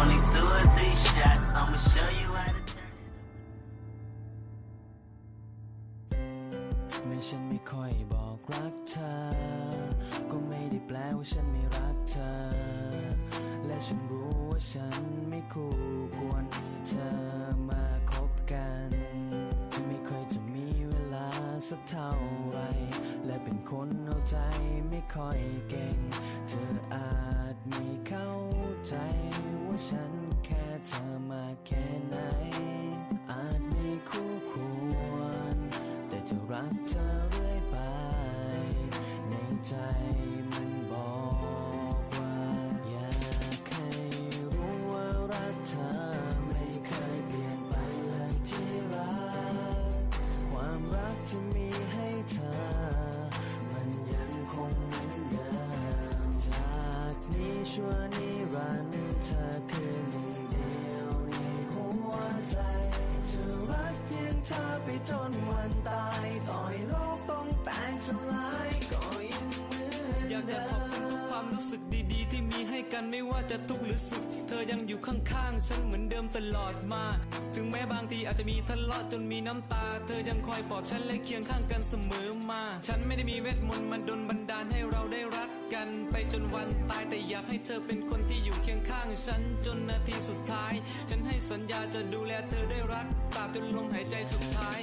only two or three shots. I'ma show you how to turn. ไม่ฉันไม่ค่อยบอกรักเธอ ก็ไม่ได้แปลว่าฉันไม่รักเธอ และฉันรู้ว่าฉันไม่คู่ควรมีเธอมาคบกันไม่เคยจะมีเวลาสักเท่าไร และเป็นคนเอาใจไม่ค่อยเก่ง เธออาจ ไม่เข้าใจว่าฉันแค่ทำ ชั่วนิรันดร์เธอคือหนึ่งเดียวในหัวใจจะรักเพียงเธอไปจนวันตายต่อยโลกต้องแตกสลายก็ยังเหมือนอยากเดิจะขอบคุณทุกความรู้สึกดีๆ ที่มีให้กันไม่ว่าจะทุกข์หรือสุข เธอยังอยู่ข้างๆ ฉันเหมือนเดิมตลอดมา ถึงแม้บางทีอาจจะมีทะเลาะจนมีน้ำตา เธอยังคอยปลอบฉันและเคียงข้างกันเสมอมา ฉันไม่ได้มีเวทมนต์มาดลบันดาล ไปจนวันตายแต่อยากให้เธอเป็นคนที่อยู่เคียงข้างฉันจนนาทีสุดท้าย ฉันให้สัญญาจะดูแลเธอได้รักตราบจนลมหายใจสุดท้าย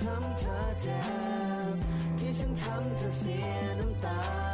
ทำเธอเจ็บที่ฉันทำเธอเสียน้ำตา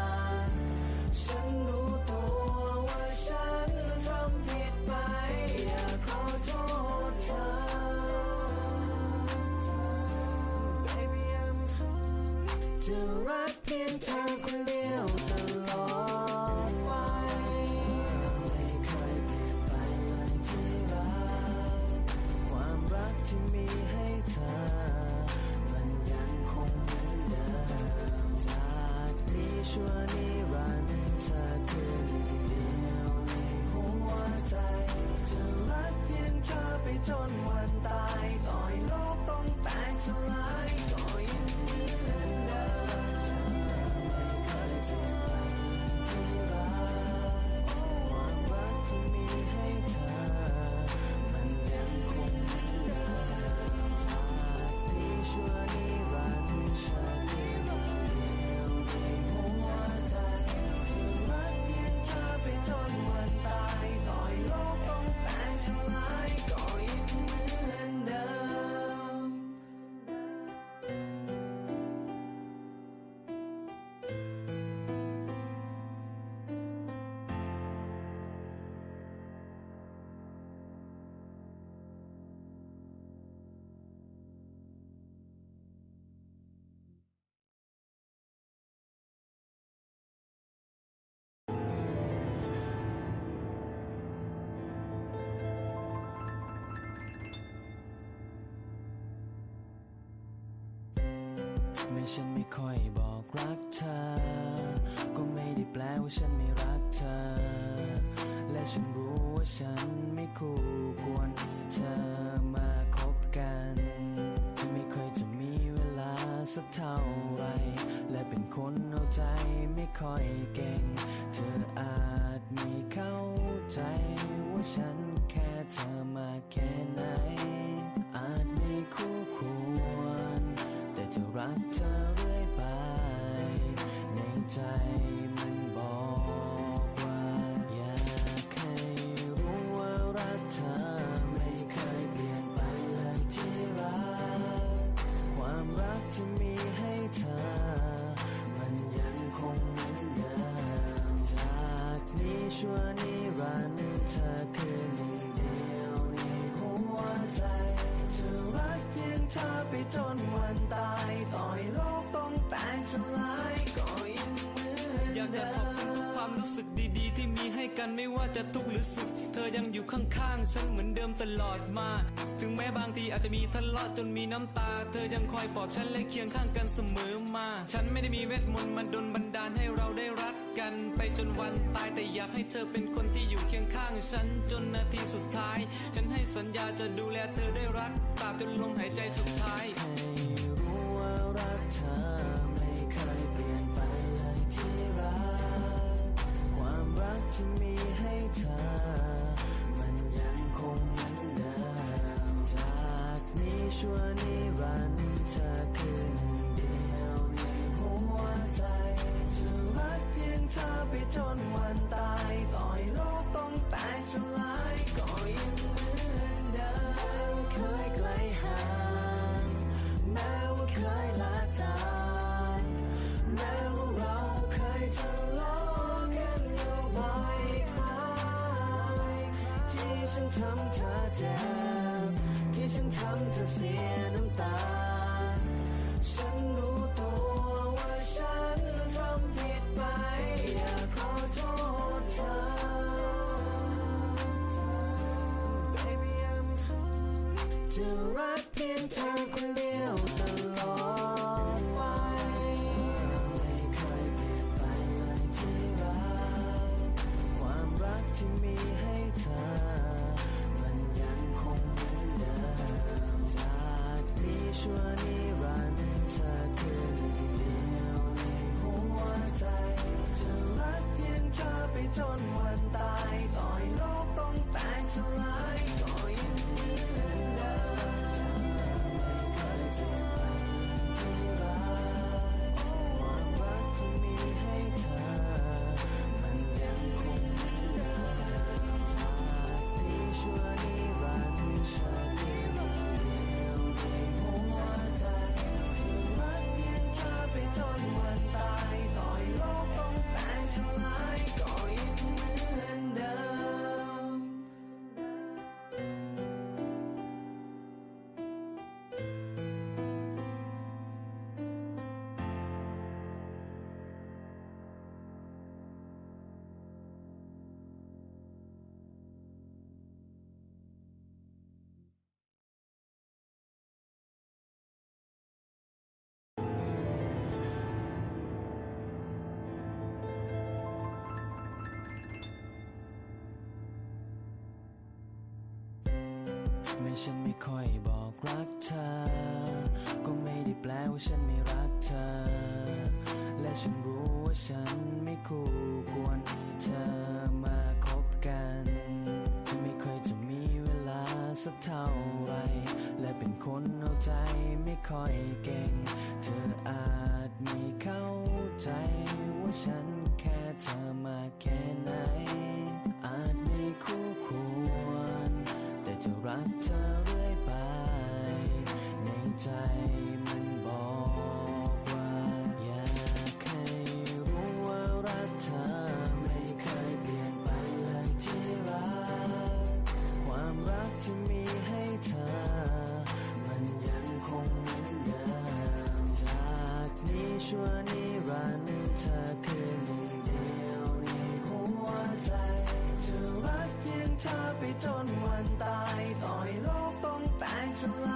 ่ฉันไม่ค่อยบอกรักเธอ ก็ไม่ได้แปลว่าฉันไม่รักเธอ และฉันรู้ว่าฉันไม่คู่ควรเธอมาคบกันที่ไม่เคยจะมีเวลาสักเท่าไร และเป็นคนเอาใจไม่ค่อยเก่ง เธอ ไปจน กันไม่ว่าจะทุกข์หรือสุข เธอยังอยู่ข้างๆ ฉันเหมือนเดิมตลอดมา ถึงแม้บางทีอาจจะมีทะเลาะจนมีน้ำตา เธอยังคอยปลอบฉันและเคียงข้างกันเสมอมา ฉันไม่ได้มีเวทมนต์มาดลบันดาลให้เราได้รักกัน ไปจนวันตายแต่อยากให้เธอเป็นคนที่อยู่เคียงข้างฉันจนนาทีสุดท้าย ฉันให้สัญญาจะดูแลเธอได้รักตราบจนลมหายใจสุดท้าย จนวันตายต่อยโลกต้องแตกสลายก็ยังเหมือนเดิมเคยไกลห่างแม้ว่าเคยลาจากแม้ว่าเราเคยทะเลาะกันอยู่บ่อยที่ฉันทำเธอเจ็บที่ฉันทำเธอเสียน้ำตาฉันรู้ จะรักเพียงเธอคนเดียว แม้ฉันไม่ค่อยบอกรักเธอ ก็ไม่ได้แปลว่าฉันไม่รักเธอ และฉันรู้ว่าฉันไม่คู่ควรให้เธอมาคบกันไม่เคยจะมีเวลาสักเท่าไร และเป็นคนเอาใจไม่ค่อยเก่ง เธออาจไม่เข้าใจว่าฉันแค่เธอมาแค่ไหน อาจไม่คู่ควร จะรักเธอเรื่อยไป ในใจมันบอกว่า อยากให้รู้ว่ารักเธอไม่เคยเปลี่ยนไปเลยที่รัก ความรักที่มีให้เธอ มันยังคงเหมือนเดิมจากนี้ชั่วนิรันดร์เธอคือหนึ่งเดียวในหัวใจจะรักเพียงเธอไปจนวันตาย ต่อยโลกต้องแตกสลาย